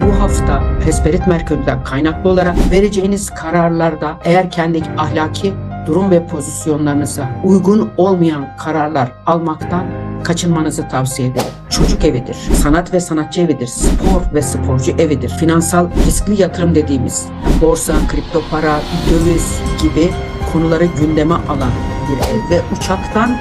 bu hafta Hesperit Merkür'den kaynaklı olarak vereceğiniz kararlarda eğer kendi ahlaki durum ve pozisyonlarınıza uygun olmayan kararlar almaktan kaçınmanızı tavsiye ederim. Çocuk evidir, sanat ve sanatçı evidir, spor ve sporcu evidir, finansal riskli yatırım dediğimiz borsa, kripto para, döviz gibi konuları gündeme alan bir ev ve uçaktan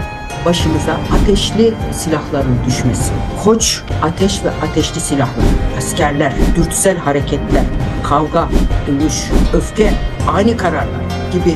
başımıza ateşli silahların düşmesi. Koç, ateş ve ateşli silahlar, askerler, dürtüsel hareketler, kavga, dövüş, öfke, ani kararlar gibi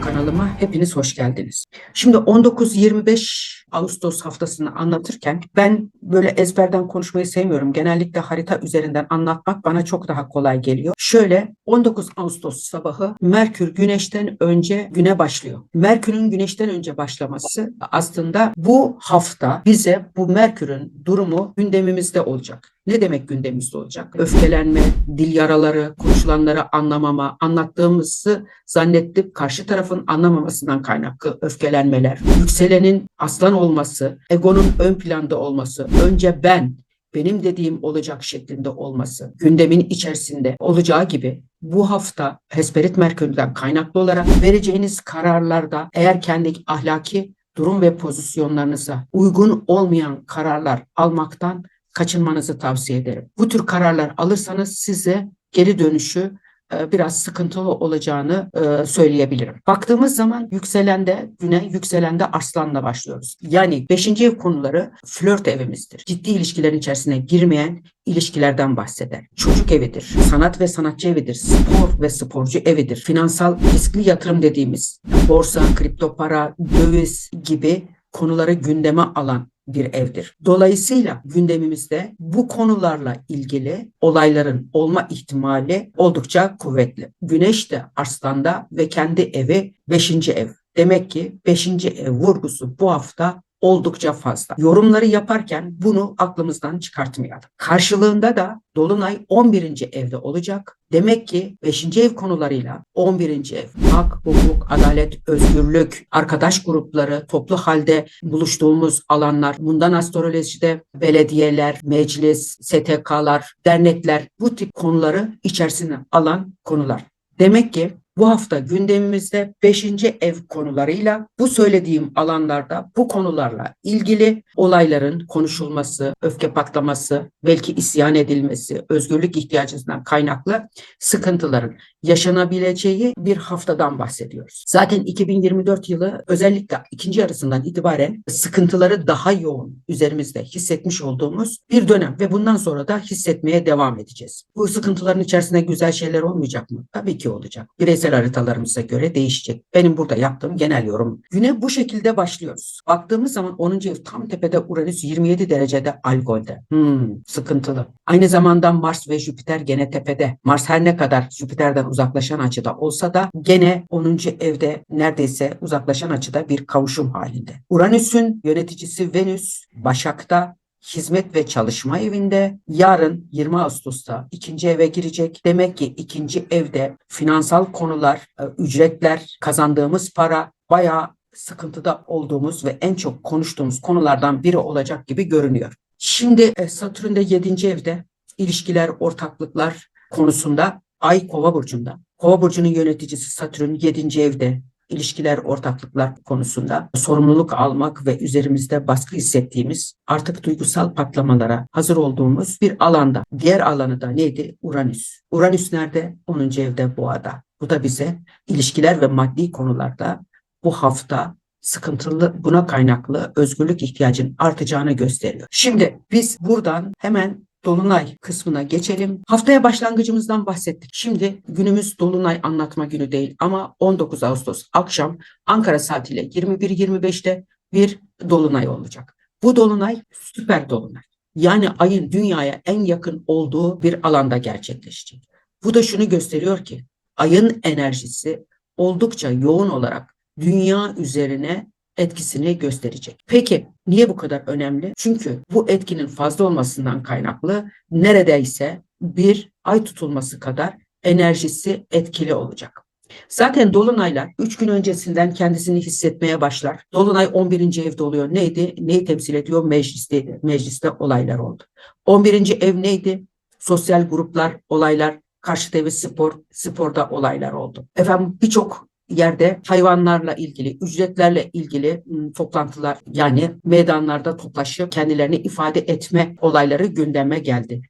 kanalıma hepiniz hoş geldiniz. Şimdi 19-25 Ağustos haftasını anlatırken ben böyle ezberden konuşmayı sevmiyorum. Genellikle harita üzerinden anlatmak bana çok daha kolay geliyor. Şöyle 19 Ağustos sabahı Merkür Güneş'ten önce güne başlıyor. Merkür'ün Güneş'ten önce başlaması aslında bu hafta bize bu Merkür'ün durumu gündemimizde olacak. Ne demek gündemimizde olacak? Öfkelenme, dil yaraları, konuşulanları anlamama, anlattığımızı zannedip karşı tarafın anlamamasından kaynaklı öfkelenmeler, yükselenin aslan olması, egonun ön planda olması, önce ben, benim dediğim olacak şeklinde olması, gündemin içerisinde olacağı gibi bu hafta Hesperit Merkür'den kaynaklı olarak vereceğiniz kararlarda eğer kendi ahlaki durum ve pozisyonlarınıza uygun olmayan kararlar almaktan kaçınmanızı tavsiye ederim. Bu tür kararlar alırsanız size geri dönüşü e, biraz sıkıntılı olacağını e, söyleyebilirim. Baktığımız zaman yükselende güne yükselende arslanla başlıyoruz. Yani 5. ev konuları flört evimizdir. Ciddi ilişkilerin içerisine girmeyen ilişkilerden bahseder. Çocuk evidir, sanat ve sanatçı evidir, spor ve sporcu evidir. Finansal riskli yatırım dediğimiz borsa, kripto para, döviz gibi konuları gündeme alan bir evdir. Dolayısıyla gündemimizde bu konularla ilgili olayların olma ihtimali oldukça kuvvetli. Güneş de Arslan'da ve kendi evi 5. ev. Demek ki 5. ev vurgusu bu hafta oldukça fazla. Yorumları yaparken bunu aklımızdan çıkartmayalım. Karşılığında da Dolunay 11. evde olacak. Demek ki 5. ev konularıyla 11. ev hak, hukuk, adalet, özgürlük, arkadaş grupları, toplu halde buluştuğumuz alanlar, bundan astrolojide belediyeler, meclis, STK'lar, dernekler bu tip konuları içerisine alan konular. Demek ki bu hafta gündemimizde 5. ev konularıyla bu söylediğim alanlarda bu konularla ilgili olayların konuşulması, öfke patlaması, belki isyan edilmesi, özgürlük ihtiyacından kaynaklı sıkıntıların yaşanabileceği bir haftadan bahsediyoruz. Zaten 2024 yılı özellikle ikinci yarısından itibaren sıkıntıları daha yoğun üzerimizde hissetmiş olduğumuz bir dönem ve bundan sonra da hissetmeye devam edeceğiz. Bu sıkıntıların içerisinde güzel şeyler olmayacak mı? Tabii ki olacak. Bireysel haritalarımıza göre değişecek. Benim burada yaptığım genel yorum. Güne bu şekilde başlıyoruz. Baktığımız zaman 10. ev tam tepede Uranüs 27 derecede Algol'de. Hmm, sıkıntılı. Aynı zamanda Mars ve Jüpiter gene tepede. Mars her ne kadar Jüpiter'den uzaklaşan açıda olsa da gene 10. evde neredeyse uzaklaşan açıda bir kavuşum halinde. Uranüs'ün yöneticisi Venüs Başak'ta hizmet ve çalışma evinde yarın 20 Ağustos'ta ikinci eve girecek. Demek ki ikinci evde finansal konular, e, ücretler, kazandığımız para bayağı sıkıntıda olduğumuz ve en çok konuştuğumuz konulardan biri olacak gibi görünüyor. Şimdi e, Satürn de 7. evde ilişkiler, ortaklıklar konusunda Ay Kova burcunda. Kova burcunun yöneticisi Satürn 7. evde ilişkiler, ortaklıklar konusunda sorumluluk almak ve üzerimizde baskı hissettiğimiz artık duygusal patlamalara hazır olduğumuz bir alanda. Diğer alanı da neydi? Uranüs. Uranüs nerede? 10. evde Boğa'da. Bu da bize ilişkiler ve maddi konularda bu hafta sıkıntılı buna kaynaklı özgürlük ihtiyacının artacağını gösteriyor. Şimdi biz buradan hemen Dolunay kısmına geçelim. Haftaya başlangıcımızdan bahsettik. Şimdi günümüz Dolunay anlatma günü değil ama 19 Ağustos akşam Ankara saatiyle 21.25'te bir Dolunay olacak. Bu Dolunay süper Dolunay. Yani ayın dünyaya en yakın olduğu bir alanda gerçekleşecek. Bu da şunu gösteriyor ki ayın enerjisi oldukça yoğun olarak dünya üzerine etkisini gösterecek. Peki niye bu kadar önemli? Çünkü bu etkinin fazla olmasından kaynaklı neredeyse bir ay tutulması kadar enerjisi etkili olacak. Zaten dolunaylar 3 gün öncesinden kendisini hissetmeye başlar. Dolunay 11. evde oluyor. Neydi? Neyi temsil ediyor? Meclisteydi. Mecliste olaylar oldu. 11. ev neydi? Sosyal gruplar, olaylar, karşıt evi spor, sporda olaylar oldu. Efendim birçok yerde hayvanlarla ilgili, ücretlerle ilgili ım, toplantılar yani meydanlarda toplaşıp kendilerini ifade etme olayları gündeme geldi.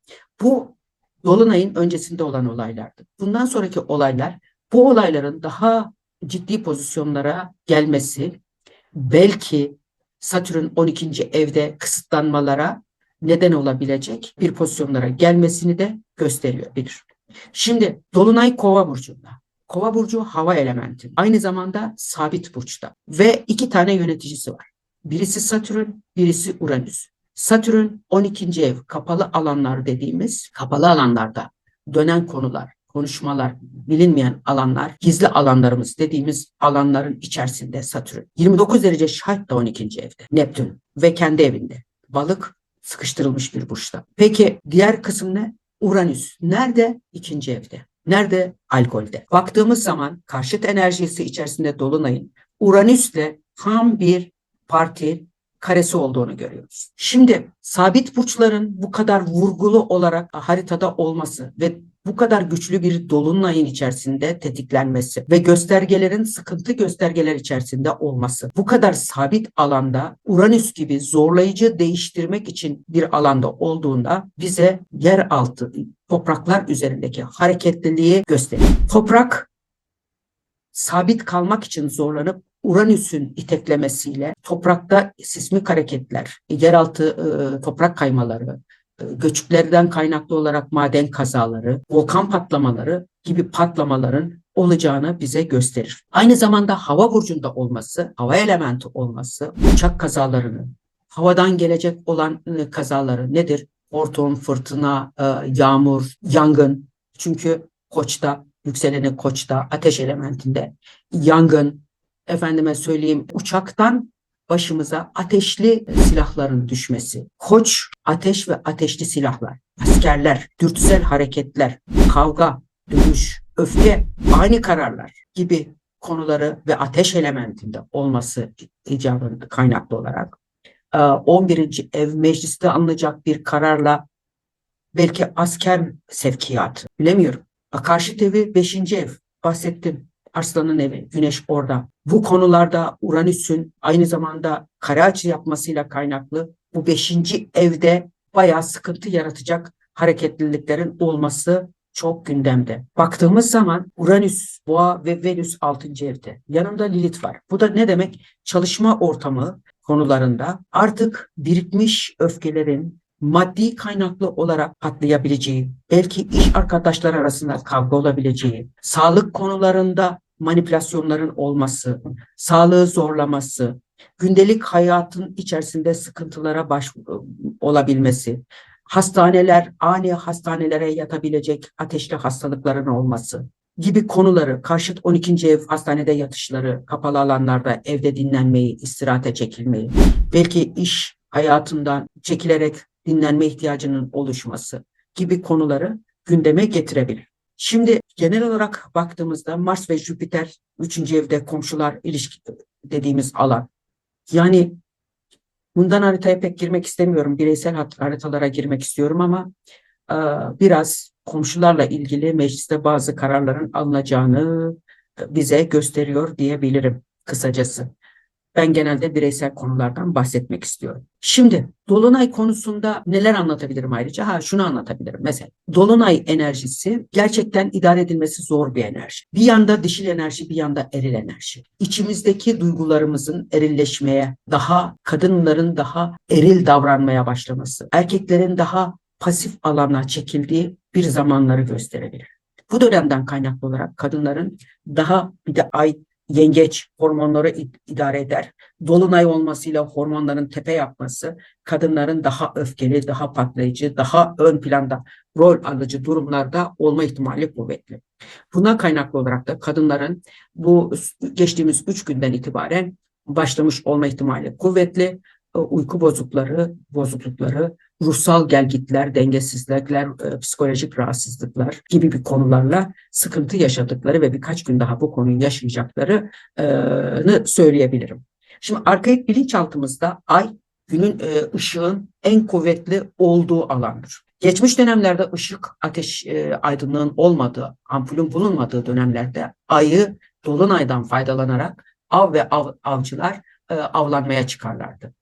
Bu Dolunay'ın öncesinde olan olaylardı. Bundan sonraki olaylar bu olayların daha ciddi pozisyonlara gelmesi belki Satürn 12. evde kısıtlanmalara neden olabilecek bir pozisyonlara gelmesini de gösteriyor bilir. Şimdi Dolunay Kova burcunda. Kova burcu hava elementi. Aynı zamanda sabit burçta ve iki tane yöneticisi var. Birisi Satürn, birisi Uranüs. Satürn 12. ev kapalı alanlar dediğimiz kapalı alanlarda dönen konular, konuşmalar, bilinmeyen alanlar, gizli alanlarımız dediğimiz alanların içerisinde Satürn. 29 derece şahit de 12. evde. Neptün ve kendi evinde. Balık sıkıştırılmış bir burçta. Peki diğer kısım ne? Uranüs. Nerede? İkinci evde. Nerede? Alkolde. Baktığımız zaman karşıt enerjisi içerisinde Dolunay'ın Uranüs'le tam bir parti karesi olduğunu görüyoruz. Şimdi sabit burçların bu kadar vurgulu olarak haritada olması ve bu kadar güçlü bir dolunayın içerisinde tetiklenmesi ve göstergelerin sıkıntı göstergeler içerisinde olması, bu kadar sabit alanda Uranüs gibi zorlayıcı değiştirmek için bir alanda olduğunda bize yeraltı topraklar üzerindeki hareketliliği gösteriyor. Toprak sabit kalmak için zorlanıp Uranüs'ün iteklemesiyle toprakta sismik hareketler, yeraltı e, toprak kaymaları, göçüklerden kaynaklı olarak maden kazaları, volkan patlamaları gibi patlamaların olacağını bize gösterir. Aynı zamanda hava burcunda olması, hava elementi olması, uçak kazalarını, havadan gelecek olan e, kazaları nedir? Hortum, fırtına, e, yağmur, yangın. Çünkü koçta, yükseleni koçta, ateş elementinde yangın, efendime söyleyeyim uçaktan başımıza ateşli silahların düşmesi, koç, ateş ve ateşli silahlar, askerler, dürtüsel hareketler, kavga, dövüş, öfke, ani kararlar gibi konuları ve ateş elementinde olması icabında kaynaklı olarak 11. ev mecliste alınacak bir kararla belki asker sevkiyatı bilemiyorum. Karşıt evi 5. ev bahsettim. Arslan'ın evi, Güneş orada. Bu konularda Uranüs'ün aynı zamanda kare açı yapmasıyla kaynaklı bu beşinci evde bayağı sıkıntı yaratacak hareketliliklerin olması çok gündemde. Baktığımız zaman Uranüs, Boğa ve Venüs 6. evde. Yanında Lilith var. Bu da ne demek? Çalışma ortamı konularında artık birikmiş öfkelerin maddi kaynaklı olarak patlayabileceği, belki iş arkadaşlar arasında kavga olabileceği, sağlık konularında manipülasyonların olması, sağlığı zorlaması, gündelik hayatın içerisinde sıkıntılara baş olabilmesi, hastaneler, ani hastanelere yatabilecek ateşli hastalıkların olması gibi konuları, karşıt 12. ev hastanede yatışları, kapalı alanlarda evde dinlenmeyi, istirahate çekilmeyi, belki iş hayatından çekilerek dinlenme ihtiyacının oluşması gibi konuları gündeme getirebilir. Şimdi genel olarak baktığımızda Mars ve Jüpiter 3. evde komşular ilişki dediğimiz alan. Yani bundan haritaya pek girmek istemiyorum. Bireysel haritalara girmek istiyorum ama e, biraz komşularla ilgili mecliste bazı kararların alınacağını bize gösteriyor diyebilirim kısacası. Ben genelde bireysel konulardan bahsetmek istiyorum. Şimdi dolunay konusunda neler anlatabilirim ayrıca? Ha şunu anlatabilirim. Mesela dolunay enerjisi gerçekten idare edilmesi zor bir enerji. Bir yanda dişil enerji, bir yanda eril enerji. İçimizdeki duygularımızın erilleşmeye, daha kadınların daha eril davranmaya başlaması, erkeklerin daha pasif alana çekildiği bir zamanları gösterebilir. Bu dönemden kaynaklı olarak kadınların daha bir de ay yengeç hormonları idare eder. Dolunay olmasıyla hormonların tepe yapması kadınların daha öfkeli, daha patlayıcı, daha ön planda rol alıcı durumlarda olma ihtimali kuvvetli. Buna kaynaklı olarak da kadınların bu geçtiğimiz üç günden itibaren başlamış olma ihtimali kuvvetli. uyku bozuklukları, bozuklukları, ruhsal gelgitler, dengesizlikler, e, psikolojik rahatsızlıklar gibi bir konularla sıkıntı yaşadıkları ve birkaç gün daha bu konuyu yaşayacaklarını söyleyebilirim. Şimdi arkaik bilinçaltımızda ay günün e, ışığın en kuvvetli olduğu alandır. Geçmiş dönemlerde ışık, ateş, e, aydınlığın olmadığı, ampulün bulunmadığı dönemlerde ayı dolunaydan faydalanarak av ve av, avcılar e, avlanmaya çıkarlardı.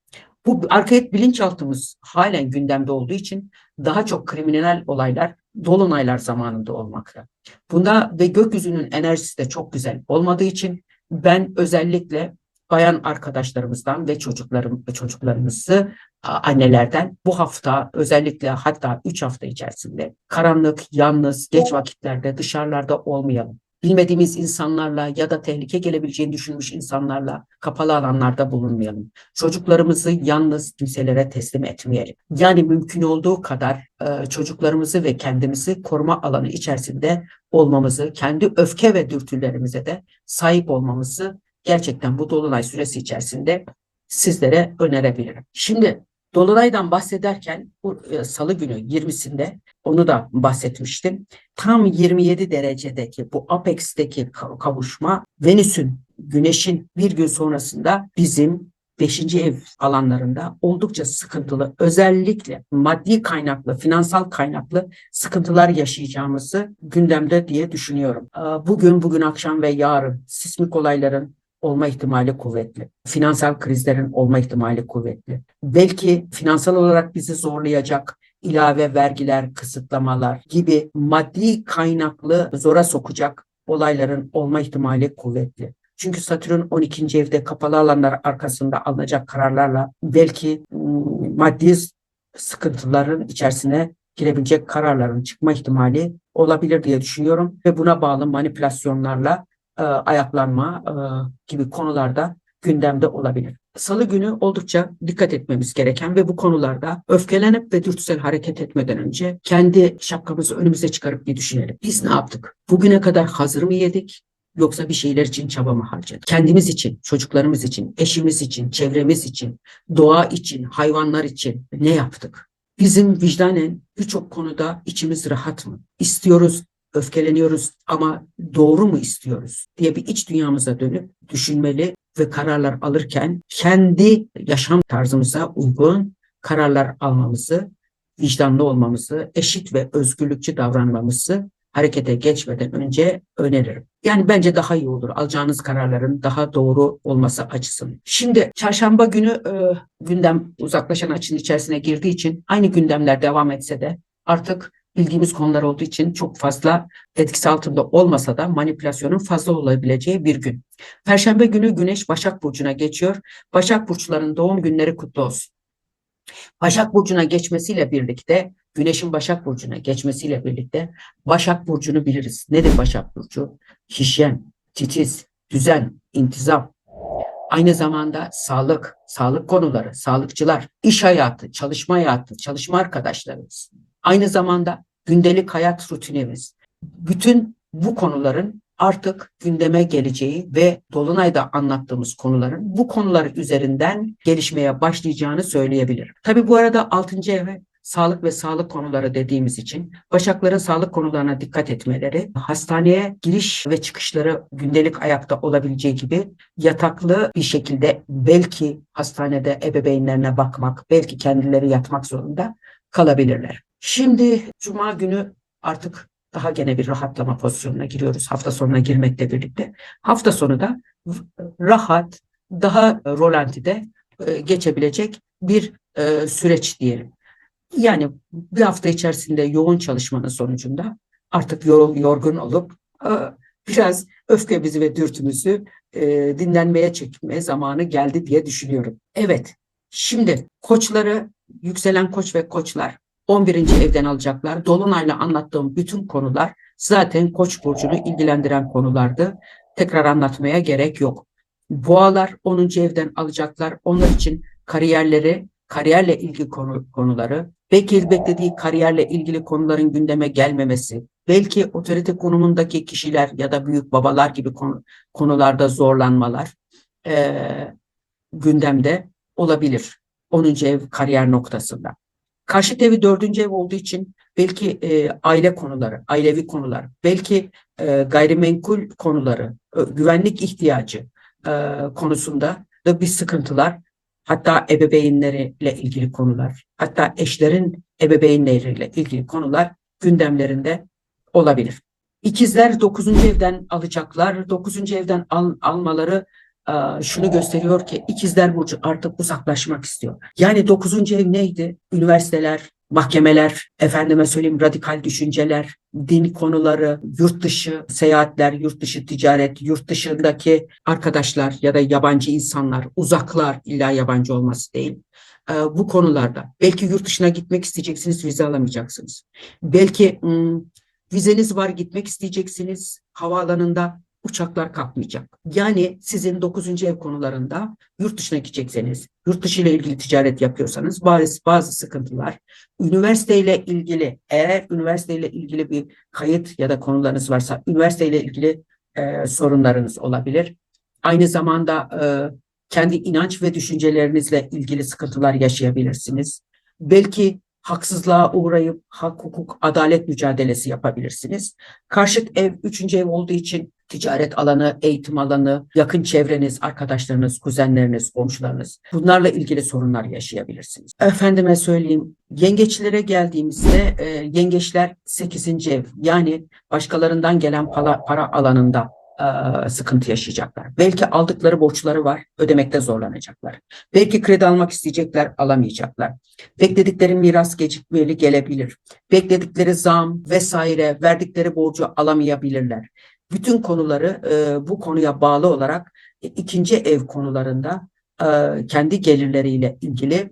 Bu arkaik bilinçaltımız halen gündemde olduğu için daha çok kriminal olaylar dolunaylar zamanında olmakta. Bunda ve gökyüzünün enerjisi de çok güzel olmadığı için ben özellikle bayan arkadaşlarımızdan ve çocuklarım çocuklarımızı annelerden bu hafta özellikle hatta 3 hafta içerisinde karanlık, yalnız, geç vakitlerde dışarılarda olmayalım. Bilmediğimiz insanlarla ya da tehlike gelebileceğini düşünmüş insanlarla kapalı alanlarda bulunmayalım. Çocuklarımızı yalnız kimselere teslim etmeyelim. Yani mümkün olduğu kadar çocuklarımızı ve kendimizi koruma alanı içerisinde olmamızı, kendi öfke ve dürtülerimize de sahip olmamızı gerçekten bu dolunay süresi içerisinde sizlere önerebilirim. Şimdi Dolunay'dan bahsederken bu e, salı günü 20'sinde onu da bahsetmiştim. Tam 27 derecedeki bu apex'teki kavuşma Venüs'ün Güneş'in bir gün sonrasında bizim 5. ev alanlarında oldukça sıkıntılı özellikle maddi kaynaklı, finansal kaynaklı sıkıntılar yaşayacağımızı gündemde diye düşünüyorum. Bugün, bugün akşam ve yarın sismik olayların olma ihtimali kuvvetli. Finansal krizlerin olma ihtimali kuvvetli. Belki finansal olarak bizi zorlayacak ilave vergiler, kısıtlamalar gibi maddi kaynaklı zora sokacak olayların olma ihtimali kuvvetli. Çünkü Satürn 12. evde kapalı alanlar arkasında alınacak kararlarla belki ıı, maddi sıkıntıların içerisine girebilecek kararların çıkma ihtimali olabilir diye düşünüyorum ve buna bağlı manipülasyonlarla e, ayaklanma e, gibi konularda gündemde olabilir. Salı günü oldukça dikkat etmemiz gereken ve bu konularda öfkelenip ve dürtüsel hareket etmeden önce kendi şapkamızı önümüze çıkarıp bir düşünelim. Biz ne yaptık? Bugüne kadar hazır mı yedik? Yoksa bir şeyler için çaba mı harcadık? Kendimiz için, çocuklarımız için, eşimiz için, çevremiz için, doğa için, hayvanlar için ne yaptık? Bizim vicdanen birçok konuda içimiz rahat mı? İstiyoruz, öfkeleniyoruz ama doğru mu istiyoruz diye bir iç dünyamıza dönüp düşünmeli ve kararlar alırken kendi yaşam tarzımıza uygun kararlar almamızı, vicdanlı olmamızı, eşit ve özgürlükçü davranmamızı harekete geçmeden önce öneririm. Yani bence daha iyi olur alacağınız kararların daha doğru olması açısından. Şimdi çarşamba günü e, gündem uzaklaşan açının içerisine girdiği için aynı gündemler devam etse de artık bildiğimiz konular olduğu için çok fazla etkisi altında olmasa da manipülasyonun fazla olabileceği bir gün. Perşembe günü Güneş Başak Burcu'na geçiyor. Başak Burçların doğum günleri kutlu olsun. Başak Burcu'na geçmesiyle birlikte, Güneş'in Başak Burcu'na geçmesiyle birlikte Başak Burcu'nu biliriz. Nedir Başak Burcu? Hijyen, titiz, düzen, intizam. Aynı zamanda sağlık, sağlık konuları, sağlıkçılar, iş hayatı, çalışma hayatı, çalışma arkadaşlarımız. Aynı zamanda gündelik hayat rutinimiz. Bütün bu konuların artık gündeme geleceği ve Dolunay'da anlattığımız konuların bu konular üzerinden gelişmeye başlayacağını söyleyebilirim. Tabi bu arada 6. eve sağlık ve sağlık konuları dediğimiz için Başakların sağlık konularına dikkat etmeleri, hastaneye giriş ve çıkışları gündelik ayakta olabileceği gibi yataklı bir şekilde belki hastanede ebeveynlerine bakmak, belki kendileri yatmak zorunda kalabilirler. Şimdi Cuma günü artık daha gene bir rahatlama pozisyonuna giriyoruz hafta sonuna girmekle birlikte. Hafta sonu da rahat, daha rolantide e, geçebilecek bir e, süreç diyelim. Yani bir hafta içerisinde yoğun çalışmanın sonucunda artık yorgun olup e, biraz öfkemizi ve dürtümüzü dinlenmeye çekme zamanı geldi diye düşünüyorum. Evet, şimdi koçları, yükselen koç ve koçlar 11. evden alacaklar. Dolunayla anlattığım bütün konular zaten Koç burcunu ilgilendiren konulardı. Tekrar anlatmaya gerek yok. Boğalar 10. evden alacaklar. Onlar için kariyerleri, kariyerle ilgili konu, konuları, belki beklediği kariyerle ilgili konuların gündeme gelmemesi, belki otorite konumundaki kişiler ya da büyük babalar gibi konu, konularda zorlanmalar e, gündemde olabilir. 10. ev kariyer noktasında. Karşıt evi 4. ev olduğu için belki e, aile konuları, ailevi konular, belki e, gayrimenkul konuları, e, güvenlik ihtiyacı e, konusunda da bir sıkıntılar, hatta ebeveynleriyle ilgili konular, hatta eşlerin ebeveynleriyle ilgili konular gündemlerinde olabilir. İkizler 9. evden alacaklar. 9. evden al, almaları şunu gösteriyor ki ikizler burcu artık uzaklaşmak istiyor. Yani 9. ev neydi? Üniversiteler, mahkemeler, efendime söyleyeyim radikal düşünceler, din konuları, yurt dışı seyahatler, yurt dışı ticaret, yurt dışındaki arkadaşlar ya da yabancı insanlar, uzaklar illa yabancı olması değil. E, bu konularda belki yurt dışına gitmek isteyeceksiniz, vize alamayacaksınız. Belki ım, vizeniz var gitmek isteyeceksiniz havaalanında uçaklar kalkmayacak. Yani sizin 9. ev konularında yurt dışına gidecekseniz, yurt dışı ile ilgili ticaret yapıyorsanız bazı, bazı sıkıntılar, üniversiteyle ilgili eğer üniversiteyle ilgili bir kayıt ya da konularınız varsa üniversiteyle ilgili e, sorunlarınız olabilir. Aynı zamanda e, kendi inanç ve düşüncelerinizle ilgili sıkıntılar yaşayabilirsiniz. Belki haksızlığa uğrayıp hak, hukuk, adalet mücadelesi yapabilirsiniz. Karşıt ev, üçüncü ev olduğu için ticaret alanı, eğitim alanı, yakın çevreniz, arkadaşlarınız, kuzenleriniz, komşularınız bunlarla ilgili sorunlar yaşayabilirsiniz. Efendime söyleyeyim, yengeçlere geldiğimizde e, yengeçler 8. ev yani başkalarından gelen para, para alanında e, sıkıntı yaşayacaklar. Belki aldıkları borçları var, ödemekte zorlanacaklar. Belki kredi almak isteyecekler, alamayacaklar. Bekledikleri miras gecikmeli gelebilir. Bekledikleri zam vesaire, verdikleri borcu alamayabilirler. Bütün konuları e, bu konuya bağlı olarak e, ikinci ev konularında e, kendi gelirleriyle ilgili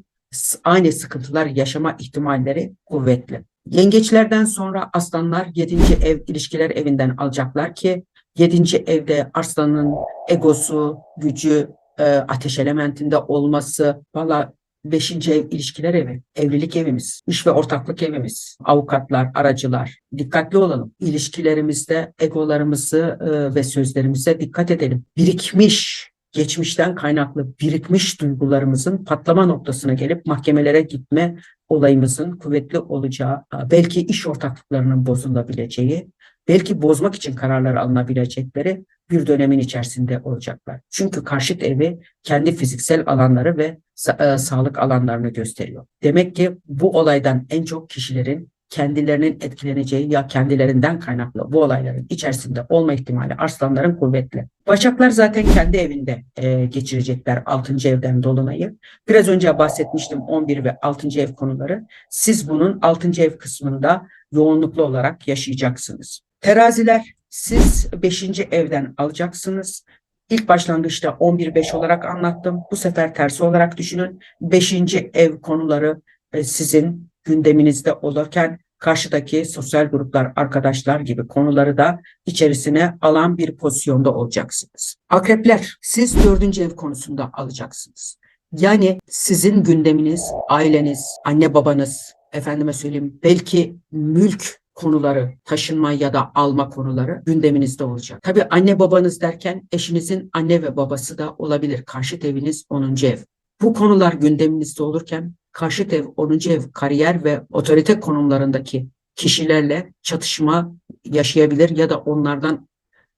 aynı sıkıntılar yaşama ihtimalleri kuvvetli. Yengeçlerden sonra aslanlar 7. ev ilişkiler evinden alacaklar ki 7. evde arslanın egosu, gücü, e, ateş elementinde olması, valla Beşinci ev ilişkiler evi, evlilik evimiz, iş ve ortaklık evimiz, avukatlar, aracılar. Dikkatli olalım. İlişkilerimizde egolarımızı e, ve sözlerimize dikkat edelim. Birikmiş, geçmişten kaynaklı birikmiş duygularımızın patlama noktasına gelip mahkemelere gitme olayımızın kuvvetli olacağı, belki iş ortaklıklarının bozulabileceği, belki bozmak için kararlar alınabilecekleri bir dönemin içerisinde olacaklar. Çünkü karşıt evi kendi fiziksel alanları ve e, sağlık alanlarını gösteriyor. Demek ki bu olaydan en çok kişilerin kendilerinin etkileneceği ya kendilerinden kaynaklı bu olayların içerisinde olma ihtimali arslanların kuvvetli. Başaklar zaten kendi evinde e, geçirecekler 6. evden dolunayı. Biraz önce bahsetmiştim 11 ve 6. ev konuları. Siz bunun 6. ev kısmında yoğunluklu olarak yaşayacaksınız. Teraziler siz 5. evden alacaksınız. İlk başlangıçta 11-5 olarak anlattım. Bu sefer tersi olarak düşünün. 5. ev konuları e, sizin gündeminizde olurken karşıdaki sosyal gruplar, arkadaşlar gibi konuları da içerisine alan bir pozisyonda olacaksınız. Akrepler, siz dördüncü ev konusunda alacaksınız. Yani sizin gündeminiz, aileniz, anne babanız, efendime söyleyeyim belki mülk konuları, taşınma ya da alma konuları gündeminizde olacak. Tabii anne babanız derken eşinizin anne ve babası da olabilir. Karşıt eviniz 10. ev. Bu konular gündeminizde olurken karşıt ev 10. ev kariyer ve otorite konumlarındaki kişilerle çatışma yaşayabilir ya da onlardan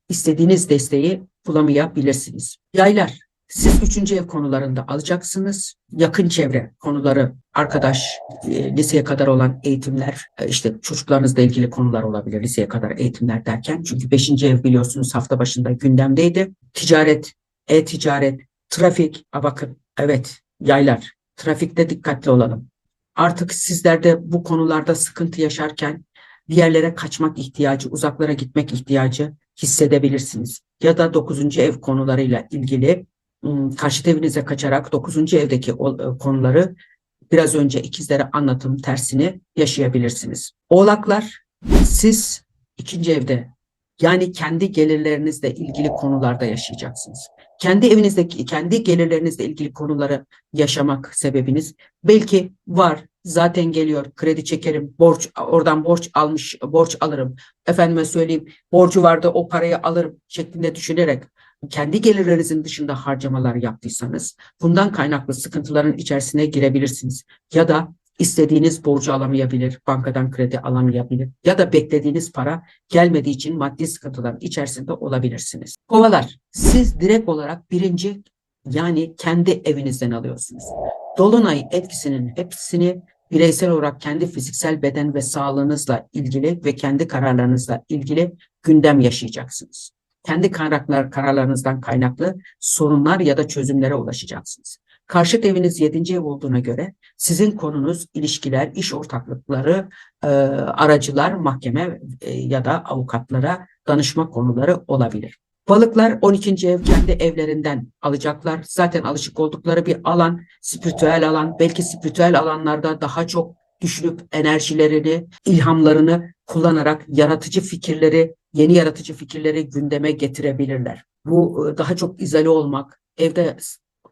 istediğiniz desteği bulamayabilirsiniz. Yaylar siz üçüncü ev konularında alacaksınız. Yakın çevre konuları, arkadaş, e, liseye kadar olan eğitimler, e, işte çocuklarınızla ilgili konular olabilir liseye kadar eğitimler derken. Çünkü beşinci ev biliyorsunuz hafta başında gündemdeydi. Ticaret, e-ticaret, trafik, a bakın evet yaylar, trafikte dikkatli olalım. Artık sizler de bu konularda sıkıntı yaşarken bir yerlere kaçmak ihtiyacı, uzaklara gitmek ihtiyacı hissedebilirsiniz. Ya da dokuzuncu ev konularıyla ilgili karşıt evinize kaçarak 9. evdeki e, konuları biraz önce ikizlere anlatım tersini yaşayabilirsiniz. Oğlaklar siz ikinci evde yani kendi gelirlerinizle ilgili konularda yaşayacaksınız. Kendi evinizdeki kendi gelirlerinizle ilgili konuları yaşamak sebebiniz belki var zaten geliyor kredi çekerim borç oradan borç almış borç alırım efendime söyleyeyim borcu vardı o parayı alırım şeklinde düşünerek kendi gelirlerinizin dışında harcamalar yaptıysanız bundan kaynaklı sıkıntıların içerisine girebilirsiniz. Ya da istediğiniz borcu alamayabilir, bankadan kredi alamayabilir ya da beklediğiniz para gelmediği için maddi sıkıntıların içerisinde olabilirsiniz. Kovalar, siz direkt olarak birinci yani kendi evinizden alıyorsunuz. Dolunay etkisinin hepsini bireysel olarak kendi fiziksel beden ve sağlığınızla ilgili ve kendi kararlarınızla ilgili gündem yaşayacaksınız. Kendi karakter, kararlarınızdan kaynaklı sorunlar ya da çözümlere ulaşacaksınız. Karşıt eviniz 7. ev olduğuna göre sizin konunuz ilişkiler, iş ortaklıkları, e, aracılar, mahkeme e, ya da avukatlara danışma konuları olabilir. Balıklar 12. ev kendi evlerinden alacaklar. Zaten alışık oldukları bir alan, spiritüel alan. Belki spiritüel alanlarda daha çok düşünüp enerjilerini, ilhamlarını kullanarak yaratıcı fikirleri, yeni yaratıcı fikirleri gündeme getirebilirler. Bu e, daha çok izole olmak, evde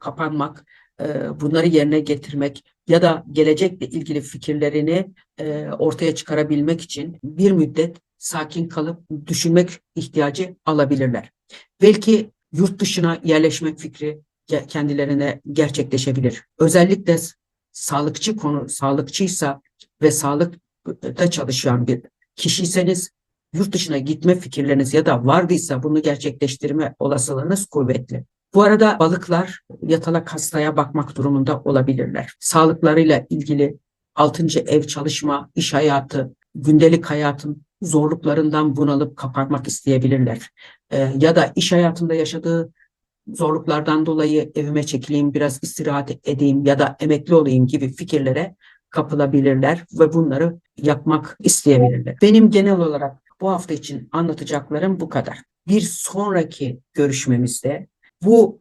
kapanmak, e, bunları yerine getirmek ya da gelecekle ilgili fikirlerini e, ortaya çıkarabilmek için bir müddet sakin kalıp düşünmek ihtiyacı alabilirler. Belki yurt dışına yerleşmek fikri kendilerine gerçekleşebilir. Özellikle sağlıkçı konu sağlıkçıysa ve sağlıkta çalışan bir kişiyseniz yurt dışına gitme fikirleriniz ya da vardıysa bunu gerçekleştirme olasılığınız kuvvetli. Bu arada balıklar yatalak hastaya bakmak durumunda olabilirler. Sağlıklarıyla ilgili 6. ev çalışma, iş hayatı, gündelik hayatın zorluklarından bunalıp kapanmak isteyebilirler. Ee, ya da iş hayatında yaşadığı zorluklardan dolayı evime çekileyim, biraz istirahat edeyim ya da emekli olayım gibi fikirlere kapılabilirler ve bunları yapmak isteyebilirler. Benim genel olarak bu hafta için anlatacaklarım bu kadar. Bir sonraki görüşmemizde bu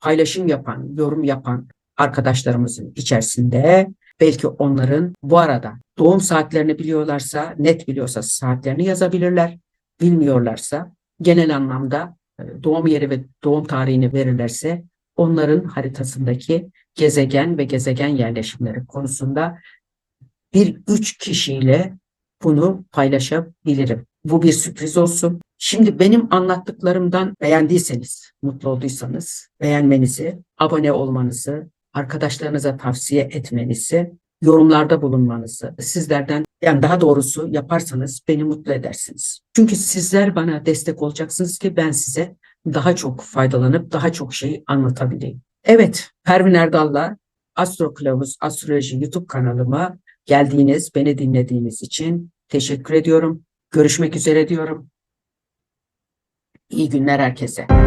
paylaşım yapan, yorum yapan arkadaşlarımızın içerisinde belki onların bu arada doğum saatlerini biliyorlarsa, net biliyorsa saatlerini yazabilirler. Bilmiyorlarsa genel anlamda doğum yeri ve doğum tarihini verirlerse onların haritasındaki gezegen ve gezegen yerleşimleri konusunda bir üç kişiyle bunu paylaşabilirim. Bu bir sürpriz olsun. Şimdi benim anlattıklarımdan beğendiyseniz, mutlu olduysanız beğenmenizi, abone olmanızı, arkadaşlarınıza tavsiye etmenizi, yorumlarda bulunmanızı sizlerden yani daha doğrusu yaparsanız beni mutlu edersiniz. Çünkü sizler bana destek olacaksınız ki ben size daha çok faydalanıp daha çok şey anlatabileyim. Evet, Pervin Erdal'la Astro Kılavuz Astroloji YouTube kanalıma geldiğiniz, beni dinlediğiniz için teşekkür ediyorum. Görüşmek üzere diyorum. İyi günler herkese.